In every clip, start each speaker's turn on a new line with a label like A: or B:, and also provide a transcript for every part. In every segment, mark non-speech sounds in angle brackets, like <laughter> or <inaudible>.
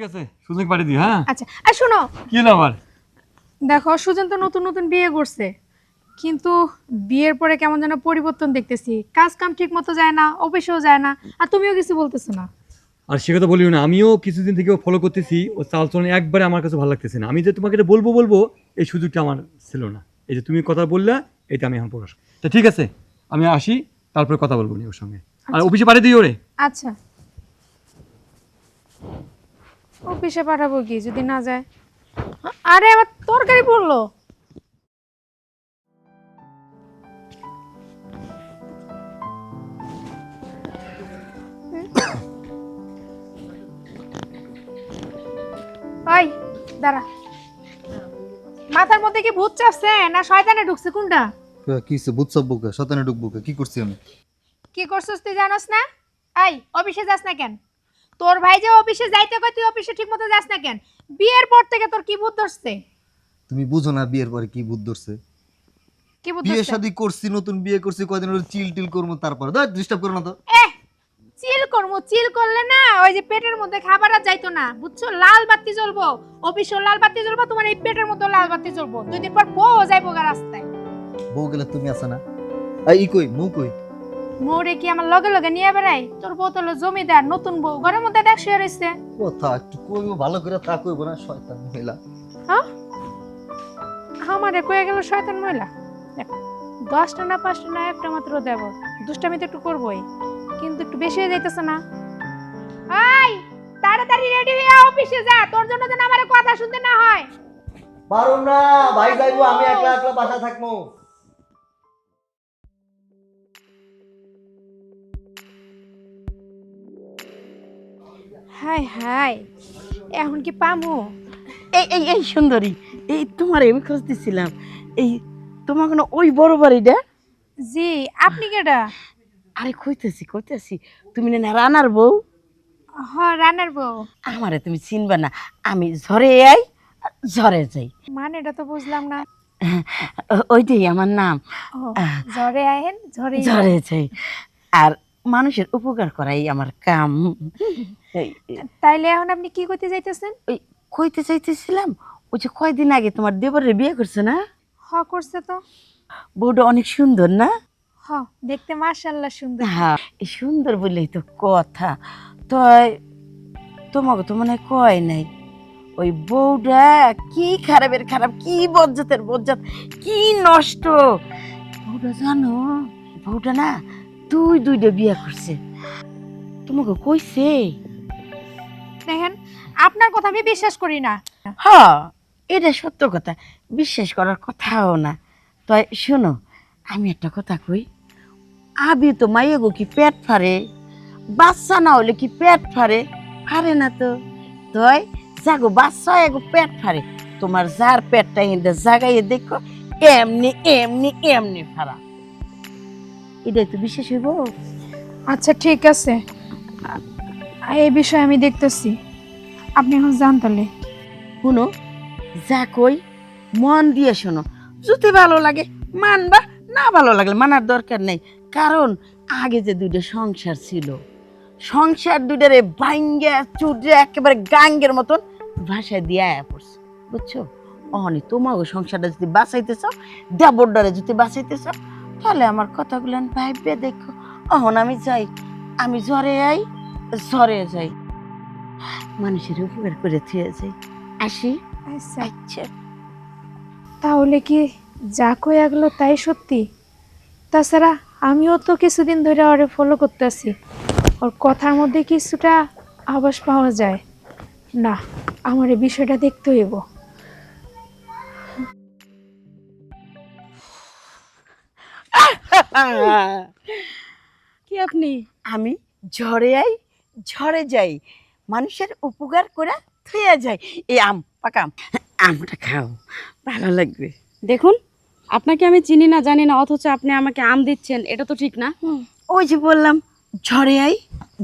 A: ঠিক আছে সুযোগ পাঠিয়ে দিই হ্যাঁ?
B: আচ্ছা আর শোনো।
A: কি হলো আবার?
B: দেখো সুজন তো নতুন নতুন বিয়ে করছে কিন্তু বিয়ের পরে কেমন যেন পরিবর্তন দেখতেছি। কাজ কাম ঠিক মতো যায় না অফিসেও যায় না আর তুমিও কিছু বলতেছো না।
A: আর সে কথা বলিও না আমিও কিছুদিন থেকে ফলো করতেছি ও চালচলন একবারে আমার কাছে ভালো লাগতেছে না। আমি যে তোমাকে এটা বলব বলব এই সুযোগটা আমার ছিল না। এই যে তুমি কথা বললে এটা আমি এখন প্রকাশ তা ঠিক আছে আমি আসি তারপরে কথা বলব নি ওর সঙ্গে। আর অফিসে পাঠিয়ে দিই ওরে।
B: আচ্ছা। অফিসে পাঠাবো কি যদি না যায়? আরে আমার তরকারি পড়ল। ওই দাঁড়া। মাথার মধ্যে কি ভূত চাপছে না শয়তানে ঢুকছে কোনটা?
C: কি হচ্ছে বুঝছব বুকে শতানে ঢুকবো কে? করছি আমি?
B: কি করছিস তুই জানাস না? এই অফিসে যাস না কেন? তোর ভাই যে অফিসে যাইতে কয় তুই অফিসে ঠিক মতো যাস না কেন? বিয়ের পর থেকে তোর কি ভূত ধরছে
C: তুমি বুঝো না বিয়ের পরে কি বুদ্ধ ধরছে
B: কি ভূত
C: বিয়ে শাদি করছি নতুন বিয়ে করছি কয়দিন হলো চিল টিল করব তারপরে। ধর ডিস্টার্ব করো না তো।
B: এ চিল করব চিল করলে না ওই যে পেটের মধ্যে খাবার আর যাইতো না বুঝছ? লাল বাতি জ্বলবো অফিসেও লাল বাতি জ্বলবো তোমার এই পেটের মধ্যে লাল বাতি জ্বলবো। দুই দিন পর বউ যাইবো গা রাস্তায়।
C: বউ গেলে তুমি আসা না। এই কই মু কই?
B: মোরে কি আমার লগে লগে নিয়ে বেড়াই তোর বউ তো জমিদার নতুন বউ ঘরের মধ্যে দেখ শুয়ে রয়েছে
C: কথা একটু কইবো ভালো করে তা কইবো না শয়তান মহিলা।
B: হ্যাঁ? আমারে কয়ে গেল শয়তান মহিলা। দেখ, দশটা না পাঁচটা না একটা মাত্র দেব দুষ্টামি তো একটু করবোই কিন্তু একটু বেশি হয়ে যাইতেছে না। আই তাড়াতাড়ি রেডি হয়ে অফিসে যা তোর জন্য যেন আমার কথা শুনতে না হয়।
C: পারুম না ভাই যাইবো আমি একলা একলা বাসা থাকব।
B: হাই হাই এখন কি পামু?
D: এই এই এই সুন্দরী এই তোমার আমি খুঁজতেছিলাম। এই তোমার কোনো ওই বড় বাড়িটা?
B: জি আপনি কেডা?
D: আরে কইতেছি কইতেছি তুমি না রানার বউ?
B: হ রানার বউ।
D: আমারে তুমি চিনবা না আমি ঝরে আই ঝরে যাই।
B: মানে এটা তো বুঝলাম না।
D: ওইটাই আমার নাম।
B: ঝরে আহেন ঝরে
D: ঝরে যাই। আর মানুষের উপকার করাই আমার কাম।
B: তাইলে এখন আপনি কি করতে চাইতেছেন?
D: ওই কইতে চাইতেছিলাম ওই যে কয়দিন আগে তোমার দেবরের বিয়ে করছে না?
B: হ করছে তো।
D: বউটা অনেক সুন্দর না?
B: হ দেখতে মাশাআল্লাহ সুন্দর।
D: হ্যাঁ এই সুন্দর বললেই তো কথা। তয় তোমাকে তো মনে হয় কয় নাই ওই বউটা কি খারাপের খারাপ কি বজ্জাতের বজ্জাত কি নষ্ট। বউটা জানো বউটা না দুই দুইটা বিয়া করছে। তোমাকে কইছে?
B: দেখেন আপনার কথা আমি বিশ্বাস করি না।
D: হ্যাঁ এটা সত্য কথা। বিশ্বাস করার কথাও না। তয় শোনো আমি একটা কথা কই। আবি তো মাইয়ে গো কি পেট ফারে বাচ্চা না হলে কি পেট ফারে ফারে না তো। তয় যাগো বাচ্চা এগো পেট ফারে তোমার যার পেটটা হিন্দে জাগাইয়ে দেখো এমনি এমনি এমনি ফারা এটাই তো বিশ্বাস হইব?
B: আচ্ছা ঠিক আছে। আ- এই বিষয়ে আমি দেখতেছি। আপনি এখন যান তাহলে।
D: শুনো যা কই মন দিয়ে শোনো। যদি ভালো লাগে মানবা না ভালো লাগলে মানার দরকার নেই। কারণ আগে যে দুইটা সংসার ছিল সংসার দুইটারে ভাঙ্গা চুটে একেবারে গাঙ্গের মতন ভাষায় দিয়ে আয়া পড়ছে। বুঝছ? অহনি তোমাকে সংসারটা যদি বাঁচাইতে চাও দেবরডারে যদি বাঁচাইতে চাও তাহলে আমার কথাগুলো ভাইবে দেখো। অহন আমি যাই আমি জ্বরে আই জ্বরে যাই। মানুষের উপকার করে থুয়ে যাই। আসি?
B: আচ্ছা।
D: আচ্ছা।
B: তাহলে কি যা কয়ে গেলো তাই সত্যি? তাছাড়া আমিও তো কিছুদিন ধরে ওরে ফলো করতেছি। ওর কথার মধ্যে কিছুটা আভাস পাওয়া যায়। না আমার এই বিষয়টা দেখতে হইব। <laughs>
D: কি আপনি? আমি ঝড়ে আই ঝড়ে যাই মানুষের উপকার করে থুয়ে যাই। এই আম পাকাম আমটা খাও ভালো লাগবে।
E: দেখুন আপনাকে আমি চিনি না জানি না অথচ আপনি আমাকে আম দিচ্ছেন এটা তো ঠিক না।
D: ওই যে বললাম ঝড়ে আই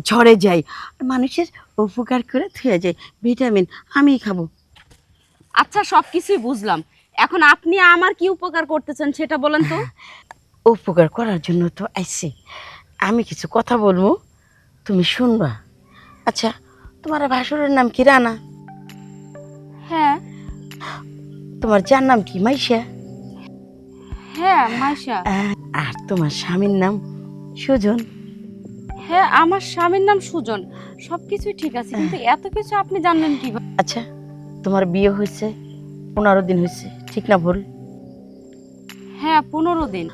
D: ঝড়ে যাই আর মানুষের উপকার করে থুয়ে যাই। ভিটামিন আমি খাব।
E: আচ্ছা সব কিছুই বুঝলাম। এখন আপনি আমার কি উপকার করতেছেন সেটা বলেন তো। <laughs>
D: উপকার করার জন্য তো আইসি। আমি কিছু কথা বলব তুমি শুনবা। আচ্ছা তোমার ভাসুরের নাম কি রানা?
E: হ্যাঁ।
D: তোমার যার নাম কি মাইশা?
E: হ্যাঁ মাইশা।
D: আর তোমার স্বামীর নাম সুজন?
E: হ্যাঁ আমার স্বামীর নাম সুজন। সবকিছুই ঠিক আছে কিন্তু এত কিছু আপনি জানলেন কীভাবে?
D: আচ্ছা তোমার বিয়ে হয়েছে পনেরো দিন হয়েছে ঠিক না ভুল?
E: হ্যাঁ পনেরো দিন।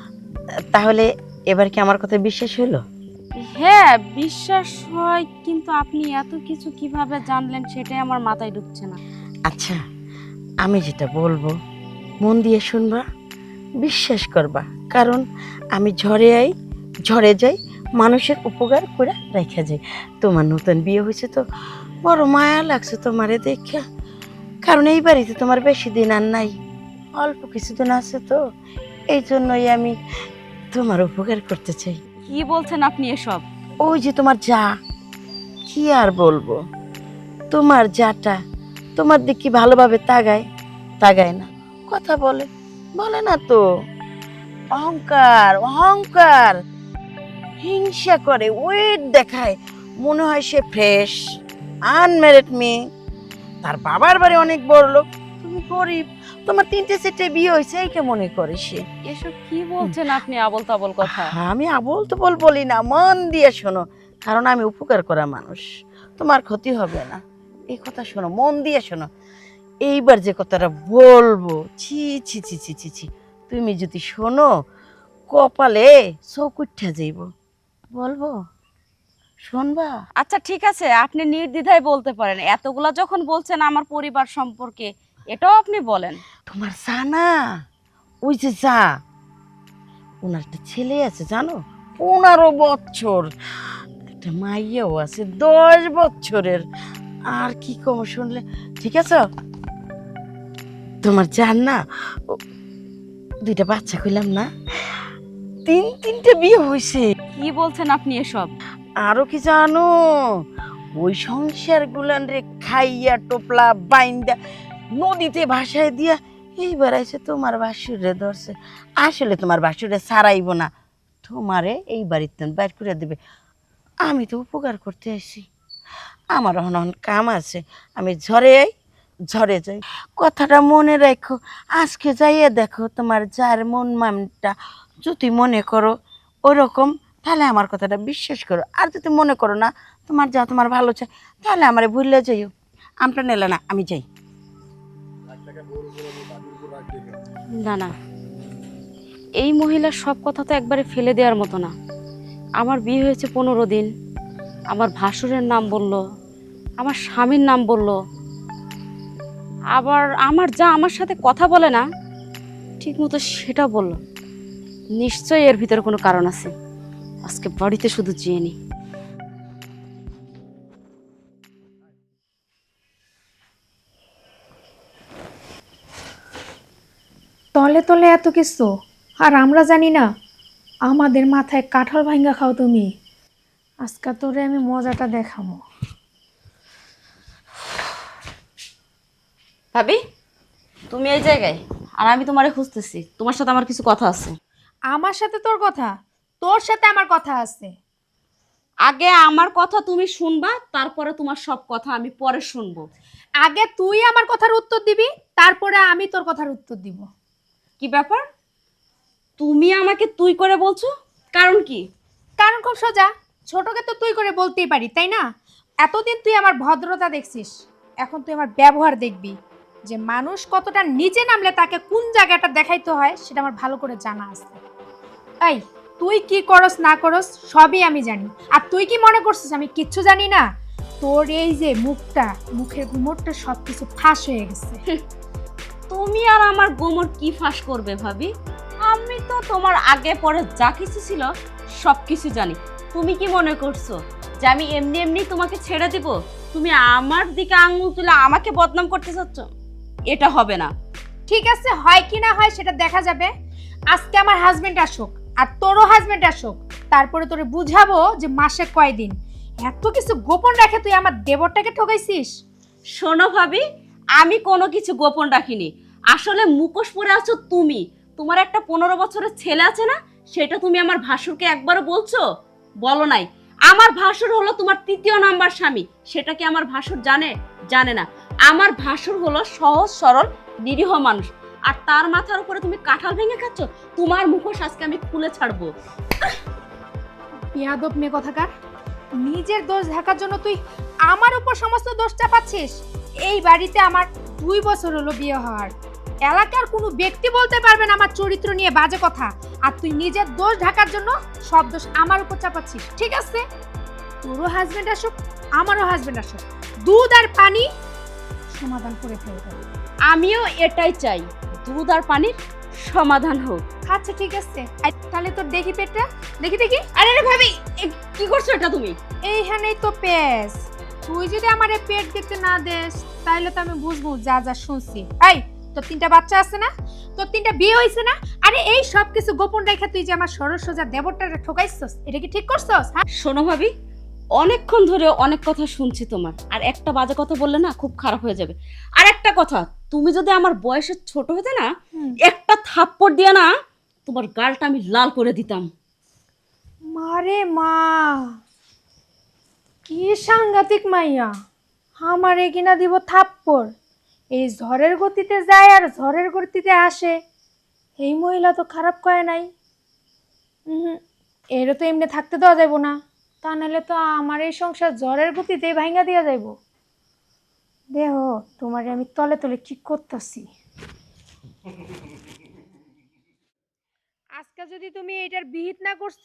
D: তাহলে এবার কি আমার কথা বিশ্বাস হলো?
E: হ্যাঁ বিশ্বাস হয় কিন্তু আপনি এত কিছু কীভাবে জানলেন সেটাই আমার মাথায় ঢুকছে না।
D: আচ্ছা আমি যেটা বলব মন দিয়ে শুনবা বিশ্বাস করবা কারণ আমি ঝড়ে আই ঝড়ে যাই মানুষের উপকার করে রেখে যাই। তোমার নতুন বিয়ে হয়েছে তো বড় মায়া লাগছে তোমারে দেখা। কারণ এই বাড়িতে তোমার বেশি দিন আর নাই অল্প কিছুদিন আছে তো এই জন্যই আমি তোমার উপকার করতে চাই।
E: কি বলছেন আপনি এসব?
D: ওই যে তোমার যা কি আর বলব? তোমার যাটা তোমার দিক কি ভালোভাবে তাগায় তাগায় না। কথা বলে বলে না তো। অহংকার অহংকার। হিংসা করে ওয়েট দেখায়। মনে হয় সে ফ্রেশ আনম্যারিড মেয়ে। তার বাবার বাড়ি অনেক বড় লোক তুমি গরিব। তোমার তিনটে সেটে বিয়ে হয়েছে এইকে মনে করে সে।
E: এসব কি বলছেন আপনি আবল তাবল কথা
D: আমি আবল তো বল না মন দিয়ে শোনো কারণ আমি উপকার করা মানুষ। তোমার ক্ষতি হবে না। এই কথা শোনো মন দিয়ে শোনো। এইবার যে কথাটা বলব ছি ছি ছি ছি ছি ছি তুমি যদি শোনো কপালে চোখ উঠা যাইব। বলব? শুনবা?
E: আচ্ছা ঠিক আছে আপনি নির্দ্বিধায় বলতে পারেন। এতগুলা যখন বলছেন আমার পরিবার সম্পর্কে এটাও আপনি বলেন।
D: তোমার জানা ওই যে যা ওনার একটা ছেলে আছে জানো? পনেরো বছর একটা মাইয়াও আছে দশ বছরের। আর কি কম শুনলে ঠিক আছে? তোমার জান না দুইটা বাচ্চা কইলাম না তিন তিনটে বিয়ে হয়েছে
E: কি বলছেন আপনি এসব?
D: আরও কি জানো? ওই সংসার গুলান রে খাইয়া টোপলা বাইন্দা নদীতে ভাসায় দিয়া এইবার আছে তোমার বাসুরে ধরছে। আসলে তোমার বাসুরে ছাড়াইব না। তোমারে এই বাড়িতে বাইর করে দেবে। আমি তো উপকার করতে আসি। আমার অহন কাম আছে। আমি ঝরে আই, ঝরে যাই। কথাটা মনে রাখো, আজকে যাইয়ে দেখো তোমার যার মন মানটা যদি মনে করো ওরকম, তাহলে আমার কথাটা বিশ্বাস করো। আর যদি মনে করো না তোমার যা তোমার ভালো চাই, তাহলে আমার ভুললে যাইও। আমটা নেলে না, আমি যাই।
E: না না। এই মহিলার সব কথা তো একবারে ফেলে দেওয়ার মতো না। আমার বিয়ে হয়েছে পনেরো দিন। আমার ভাসুরের নাম বলল, আমার স্বামীর নাম বলল। আবার আমার যা আমার সাথে কথা বলে না, ঠিক মতো সেটা বলল। নিশ্চয়ই এর ভিতরে কোনো কারণ আছে। আজকে বাড়িতে শুধু চেয়ে নি।
B: তলে তলে এত কিছু। আর আমরা জানি না আমাদের মাথায় কাঁঠাল ভাঙ্গা খাও তুমি। আজকে তোরে আমি মজাটা দেখাবো
E: ভাবি তুমি এই জায়গায় আর আমি তোমারে খুঁজতেছি। তোমার সাথে আমার কিছু কথা আছে।
B: আমার সাথে তোর কথা? তোর সাথে আমার কথা আছে।
E: আগে আমার কথা তুমি শুনবা তারপরে তোমার সব কথা আমি পরে শুনব।
B: আগে তুই আমার কথার উত্তর দিবি তারপরে আমি তোর কথার উত্তর দিব।
E: কি ব্যাপার? তুমি আমাকে তুই করে বলছো? কারণ কি?
B: কারণ খুব সোজা। ছোটকে তো তুই করে বলতেই পারি তাই না? এতদিন তুই আমার ভদ্রতা দেখছিস। এখন তুই আমার ব্যবহার দেখবি যে মানুষ কতটা নিচে নামলে তাকে কোন জায়গাটা দেখাইতে হয় সেটা আমার ভালো করে জানা আছে। তাই তুই কি করস না করস সবই আমি জানি। আর তুই কি মনে করছিস আমি কিচ্ছু জানি না? তোর এই যে মুখটা মুখের ঘুমোরটা সব কিছু ফাঁস হয়ে গেছে। <laughs>
E: তুমি আর আমার গোমর কি ফাঁস করবে ভাবি? আমি তো তোমার আগে পরে যা কিছু ছিল সব কিছু জানি। তুমি কি মনে করছ যে আমি এমনি এমনি তোমাকে ছেড়ে দিব? তুমি আমার দিকে আঙুল তুলে আমাকে বদনাম করতে চাচ্ছ? এটা হবে না।
B: ঠিক আছে হয় কি না হয় সেটা দেখা যাবে। আজকে আমার হাজবেন্ড আসুক আর তোরও হাজবেন্ড আসুক তারপরে তোরে বুঝাবো যে মাসে কয়দিন। এত কিছু গোপন রাখে তুই আমার দেবরটাকে ঠকাইছিস?
E: শোনো ভাবি আমি কোনো কিছু গোপন রাখিনি। আসলে মুখোশ পরে আছো তুমি। তোমার একটা পনেরো বছরের ছেলে আছে না, সেটা তুমি আমার ভাসুরকে একবারও বলছো? বলো নাই। আমার ভাসুর হলো তোমার তৃতীয় নাম্বার স্বামী। সেটা কি আমার ভাসুর জানে? জানে না। আমার ভাসুর হলো সহজ, সরল, নিরীহ মানুষ। আর তার মাথার উপরে তুমি কাঁঠাল ভেঙে খাচ্ছ? তোমার মুখোশ আজকে আমি খুলে ছাড়বো।
B: পিয়াদব মেয়ে কথাকার। নিজের দোষ ঢাকার জন্য তুই আমার উপর সমস্ত দোষ চাপাচ্ছিস? এই বাড়িতে আমার দুই বছর হলো বিয়ে হওয়ার। এলাকার কোনো ব্যক্তি বলতে পারবে না আমার চরিত্র নিয়ে বাজে কথা। আর তুই নিজের দোষ ঢাকার জন্য সব দোষ আমার উপর চাপাচ্ছিস ঠিক আছে? তোরও হাজবেন্ড আসুক আমারও হাজবেন্ড আসুক। দুধ আর পানি সমাধান করে ফেলবে।
E: আমিও এটাই চাই দুধ আর পানির সমাধান হোক।
B: আচ্ছা ঠিক আছে। তাহলে তোর দেখি পেটটা। দেখি দেখি।
E: আরে রে ভাবি কি করছ এটা তুমি?
B: এইখানেই তো পেস তুই যদি আমার পেট দেখতে না দেস তাহলে তো আমি বুঝব যা যা শুনছি। এই তোর তিনটা বাচ্চা আছে না? তোর তিনটা বিয়ে হয়েছে না? আরে এই সব কিছু গোপন রেখে তুই যে আমার সরল সোজা দেবরটারে ঠকাইছস এটা কি ঠিক করছস? হ্যাঁ?
E: শোনো ভাবি অনেকক্ষণ ধরে অনেক কথা শুনছি তোমার আর একটা বাজে কথা বললে না খুব খারাপ হয়ে যাবে। আর একটা কথা তুমি যদি আমার বয়সে ছোট হতে না একটা থাপ্পড় দিয়ে না তোমার গালটা আমি লাল করে দিতাম।
B: মারে মা কি সাংঘাতিক মাইয়া। আমারে কিনা দিব থাপ্পড়। এই ঝড়ের গতিতে যায় আর ঝড়ের গতিতে আসে। এই মহিলা তো খারাপ করে নাই। এরও তো এমনি থাকতে দেওয়া যাইব না। তা নাহলে তো আমার এই সংসার ঝড়ের গতিতে ভাঙ্গা দেওয়া যাইব। দেহ, তোমারে আমি তলে তলে কি করতেছি? আজকে যদি তুমি এটার বিহিত না করছ,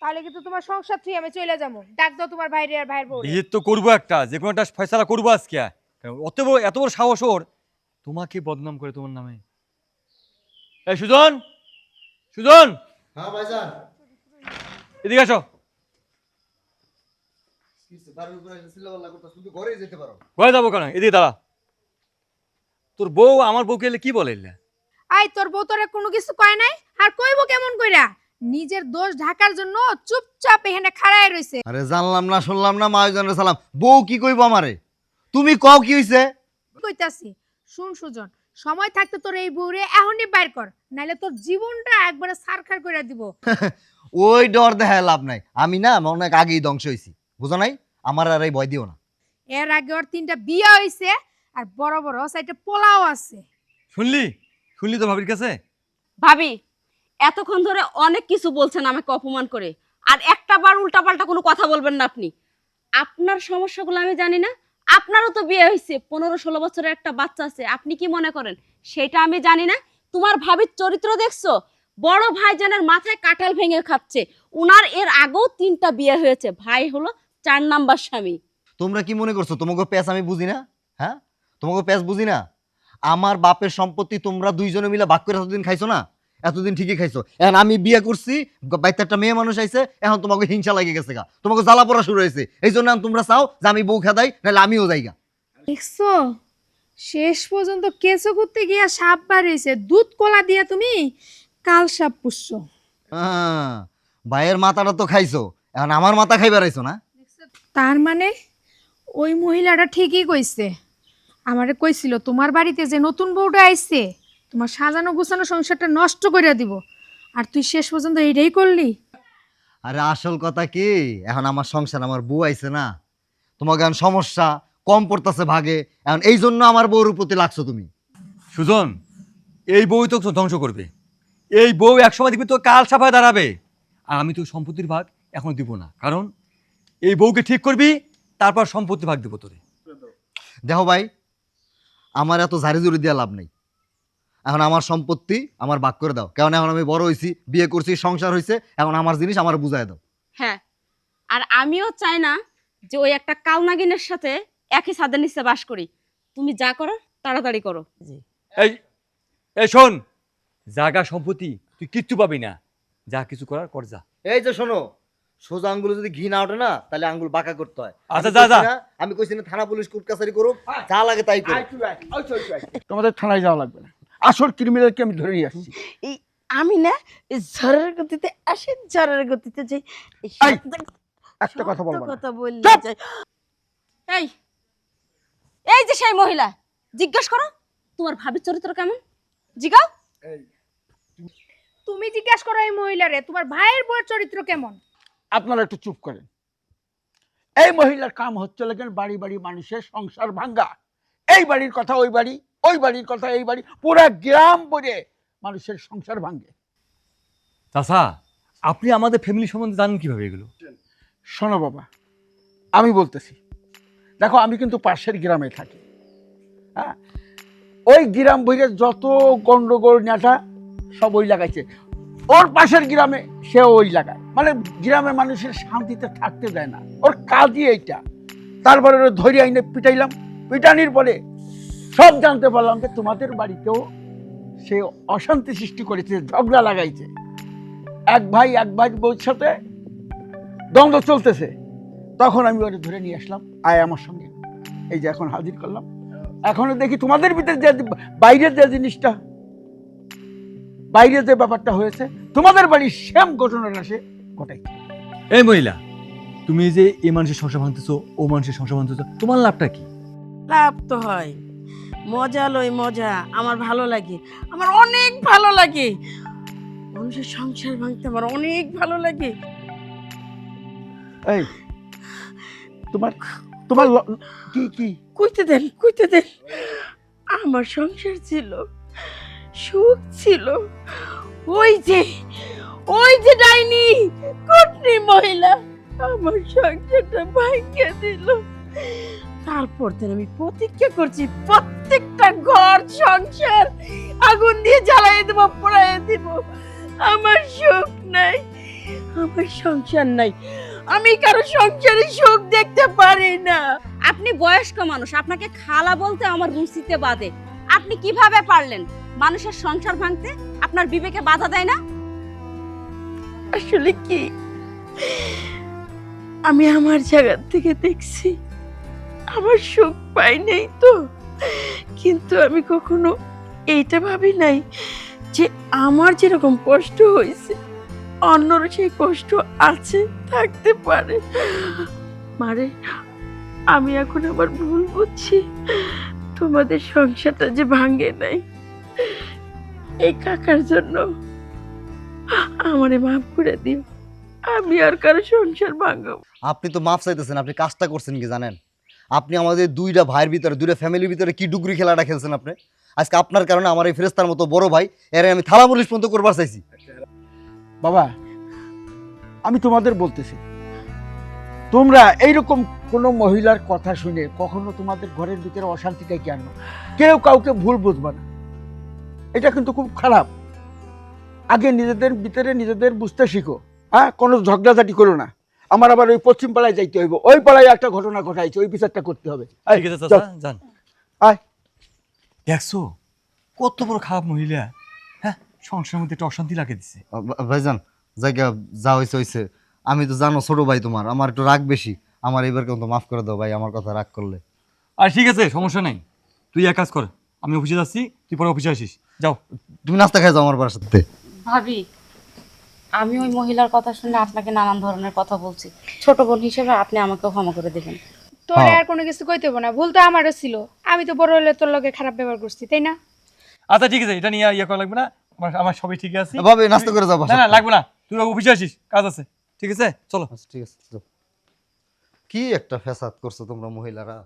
B: তাহলে কিন্তু তোমার সংসার থেকে আমি চলে যাব। ডাক দাও তোমার ভাইরে আর ভাইয়ের বউ
A: বিয়ে তো করব একটা, যে কোনো একটা ফয়সালা করব আজকে। অত বড় এত বড় সাহস ওর। তোমাকে বদনাম করে তোমার নামে। এই সুজন সুজন।
C: হ্যাঁ ভাইজান।
A: এদিকে আসো। ঘরে যাব কেন? এদিকে দাঁড়া। তোর বউ আমার বউকে এলে কি বলে
B: আই তোর বউ তোরে কোনো কিছু কয় নাই? আর কইবো কেমন কইরা? নিজের দোষ ঢাকার জন্য চুপচাপ এখানে খাড়ায় রইছে।
C: আরে জানলাম না শুনলাম না মায়জনের সালাম। বউ কি কইবো আমারে? তুমি কও কি হইছে?
B: কইতাছি শুন সুজন সময় থাকতে তোর এই বউরে এখনই বাইর কর নাইলে তোর জীবনটা একবারে সারখার করে দিব। <laughs>
C: ওই ডর দেখায় লাভ নাই। আমি না অনেক আগেই ধ্বংস হইছি। বুঝো নাই? আমার আর এই ভয় দিও না।
B: এর আগে ওর তিনটা বিয়ে হইছে আর বড় বড় সাইডে পোলাও আছে।
A: শুনলি? শুনলি তো ভাবির কাছে?
E: ভাবি এতক্ষণ ধরে অনেক কিছু বলছেন আমাকে অপমান করে। আর একটা বার উল্টাপাল্টা কোনো কথা বলবেন না আপনি। আপনার সমস্যাগুলো আমি জানি না আপনারও তো বিয়ে হয়েছে পনেরো ষোলো বছরের একটা বাচ্চা আছে, আপনি কি মনে করেন? সেটা আমি জানি না। তোমার ভাবির চরিত্র দেখছ? বড় ভাইজানের মাথায় কাঁঠাল ভেঙে খাচ্ছে। উনার এর আগেও তিনটা বিয়ে হয়েছে। ভাই হলো চার নাম্বার স্বামী।
C: তোমরা কি মনে করছ? তোমাকে প্যাস আমি বুঝি না? হ্যাঁ? তোমাকে প্যাস বুঝি না? আমার বাপের সম্পত্তি তোমরা দুইজনে মিলে ভাগ করে এতদিন খাইছো না? এতদিন ঠিকই খাইছো। এখন আমি বিয়ে করছি বাইতে একটা মেয়ে মানুষ আইছে এখন তোমাকে হিংসা লাগে গেছে গা। তোমাকে জ্বালা পড়া শুরু হয়েছে। এই জন্য তোমরা চাও যে আমি বউ খেদাই নাহলে আমিও যাই গা।
B: দেখছ? শেষ পর্যন্ত কেঁচো করতে গিয়া সাপ বাড়িয়েছে। দুধ কলা দিয়া তুমি কাল সাপ পুষছো।
C: হ্যাঁ, ভাইয়ের মাথাটা তো খাইছো। এখন আমার মাথা খাইবার আইছো না?
B: তার মানে ওই মহিলাটা ঠিকই কইছে। আমারে কইছিল তোমার বাড়িতে যে নতুন বউটা আইছে তোমার সাজানো গোছানো সংসারটা নষ্ট করে দিব। আর তুই শেষ পর্যন্ত এইটাই করলি?
C: আরে আসল কথা কি? এখন আমার সংসার আমার বউ আইছে না। তোমাকে এখন সমস্যা কম পড়তেছে ভাগে। এখন এই জন্য আমার বউর প্রতি লাগছো তুমি।
A: সুজন এই বউ তো ধ্বংস করবে। এই বউ একসময় দেখবি তো কাল সাফায় দাঁড়াবে। আর আমি তো সম্পত্তির ভাগ এখন দিব না। কারণ এই বউকে ঠিক করবি তারপর সম্পত্তির ভাগ দিব তোরে।
C: দেখো ভাই আমার এত ঝাড়ি জুড়ি দেওয়া লাভ নেই। এখন আমার সম্পত্তি আমার ভাগ করে দাও। কারণ এখন আমি বড় হয়েছি বিয়ে করছি সংসার হয়েছে এখন আমার জিনিস আমার বুঝাই দাও।
E: হ্যাঁ। আর আমিও চাই না যে ওই একটা কালনাগিনের সাথে একই ছাদের নিচে বাস করি। তুমি যা করো তাড়াতাড়ি করো।
A: এই এই শোন জাগা সম্পত্তি তুই কিচ্ছু পাবি না। যা কিছু করার কর যা।
C: এই যে শোনো সোজা আঙ্গুল যদি ঘি না ওঠে না তাহলে আঙ্গুল বাঁকা করতে হয়।
A: আচ্ছা, যা, যা।
C: আমি কইছি না থানা পুলিশ কোর্ট কাছারি করুক যা লাগে তাই করুক।
F: তোমাদের থানায় যাওয়া লাগবে না। আসল ক্রিমিনালকে আমি ধরে নিয়ে আসছি।
D: এই আমি না ঝড়ের গতিতে আসে ঝড়ের গতিতে যাই।
F: একটা কথা বলব
D: কথা বললে।
E: এই! এই যে সেই মহিলা জিজ্ঞেস করো তোমার ভাবির চরিত্র কেমন? জিগাও।
B: তুমি জিজ্ঞেস করো এই মহিলারে তোমার ভাইয়ের বউয়ের চরিত্র কেমন?
F: আপনারা একটু চুপ করেন। এই মহিলার কাম হচ্ছে লেগেন বাড়ি বাড়ি মানুষের সংসার ভাঙ্গা। এই বাড়ির কথা ওই বাড়ি ওই বাড়ির কথা এই বাড়ি পুরা গ্রাম পরে মানুষের সংসার ভাঙে।
A: চাচা আপনি আমাদের ফ্যামিলি সম্বন্ধে জানেন কীভাবে এগুলো?
F: শোনো বাবা আমি বলতেছি। দেখো আমি কিন্তু পাশের গ্রামে থাকি। হ্যাঁ? ওই গ্রাম বইরে যত গন্ডগোল নেটা সব ওই লাগাইছে। ওর পাশের গ্রামে সে ওই লাগায়। মানে গ্রামের মানুষের শান্তিতে থাকতে দেয় না। ওর কাজই এইটা। তারপরে ওরা ধরে আইনে পিটাইলাম। পিটানির পরে সব জানতে পারলাম যে তোমাদের বাড়িতেও সে অশান্তি সৃষ্টি করেছে ঝগড়া লাগাইছে। এক ভাই এক ভাই বউর সাথে দ্বন্দ্ব চলতেছে। তখন আমি ওটা ধরে নিয়ে আসলাম আয় আমার সঙ্গে। এই যে এখন হাজির করলাম। এখনও দেখি তোমাদের ভিতরে যে বাইরের যে জিনিসটা বাইরে যে ব্যাপারটা হয়েছে তোমাদের বাড়ির সেম ঘটনাটা সে ঘটাই
A: এই মহিলা তুমি যে এই মানুষের সংসার ভাঙতেছো ও মানুষের সংসার ভাঙতেছো তোমার লাভটা কি?
D: লাভ তো হয়। মজা লই মজা। আমার ভালো লাগে। আমার অনেক ভালো লাগে। মানুষের সংসার ভাঙতে আমার অনেক ভালো লাগে।
F: এই তোমার তোমার কি কি?
D: কইতে দেন কইতে দেন। আমার সংসার ছিল সুখ ছিল। ওই যে ওই যে ডাইনি কটনি মহিলা আমার সংসারটা ভাঙিয়ে দিল। তারপর থেকে আমি প্রতিজ্ঞা করছি প্রত্যেকটা ঘর সংসার আগুন দিয়ে জ্বালাই দেবো পোড়াই দেব। আমার সুখ নাই আমার সংসার নাই। আমি কারও সংসারে সুখ দেখতে পারি না।
E: আপনি বয়স্ক মানুষ আপনাকে খালা বলতে আমার রুচিতে বাদে। আপনি কীভাবে পারলেন? মানুষের সংসার ভাঙতে আপনার বিবেকে বাধা দেয় না?
D: আসলে কি? আমি আমার জায়গা থেকে দেখছি। আমার সুখ পাই নাই তো। কিন্তু আমি কখনো এইটা ভাবি নাই যে আমার যেরকম কষ্ট হয়েছে অন্যর সেই কষ্ট আছে, থাকতে পারে। মারে, আমি এখন আমার ভুল বুঝছি। তোমাদের সংসারটা যে ভাঙে নাই, এই কাকার জন্য আমারে মাফ করে দিও। আমি আর কারও সংসার ভাঙাবো
C: আপনি তো মাফ চাইতেছেন, আপনি কাজটা করছেন কি জানেন? আপনি আমাদের দুইটা ভাইয়ের ভিতরে, দুইটা ফ্যামিলির ভিতরে কি ডুগরি খেলাটা খেলছেন আপনি? আজকে আপনার কারণে আমার এই ফেরেস্তার মতো বড় ভাই, এর আমি থালা পুলিশ পর্যন্ত করবার চাইছি।
F: বাবা, আমি তোমাদের বলতেছি, তোমরা এইরকম কোনো মহিলার কথা শুনে কখনো তোমাদের ঘরের ভিতরে অশান্তিটা কি আনো? কেউ কাউকে ভুল বুঝবে না। এটা কিন্তু খুব খারাপ। আগে নিজেদের ভিতরে নিজেদের বুঝতে শিখো। হ্যাঁ কোনো ঝগড়াঝাটি করো না। আমার আবার ওই পশ্চিম পাড়ায় যাইতে হইব। ওই পাড়ায় একটা ঘটনা ঘটাইছে ওই বিচারটা করতে হবে।
A: ঠিক আছে চাচা যান।
F: আয়।
A: দেখছ? কত বড় খারাপ মহিলা। হ্যাঁ সংসারের মধ্যে একটা অশান্তি লাগে দিছে।
C: ভাইজান জায়গা যা হয়েছে হয়েছে আমি তো জানো ছোট ভাই তোমার। আমার একটু রাগ বেশি। আমার এবার কিন্তু মাফ করে দাও ভাই আমার কথা রাগ করলে।
A: আর ঠিক আছে সমস্যা নাই। তুই এক কাজ কর। আমি অফিসে যাচ্ছি তুই পরে অফিসে আসিস। যাও।
C: তুমি নাস্তা খাই যাও আমার বাসার সাথে
E: ভাবি আমি ওই মহিলার কথা শুনে আপনাকে নানান ধরনের কথা বলছি। ছোট বোন হিসেবে আপনি আমাকে ক্ষমা করে দেবেন।
B: তোর
C: হ্যাঁ।
B: আর কোনো কিছু কইতে হব না। ভুল তো আমারও ছিল। আমি তো বড় হলে তোর লগে খারাপ ব্যবহার করছি তাই না?
A: আচ্ছা ঠিক আছে এটা নিয়ে ইয়ে করা লাগবে না। আমার আমার সবই ঠিক আছে।
C: ভাবি নাস্তা করে যাও
A: না না লাগবে না। তুই অফিসে আসিস কাজ আছে। ঠিক আছে? চলো।
C: আচ্ছা, ঠিক আছে কি একটা ফ্যাসাদ করছ তোমরা মহিলারা।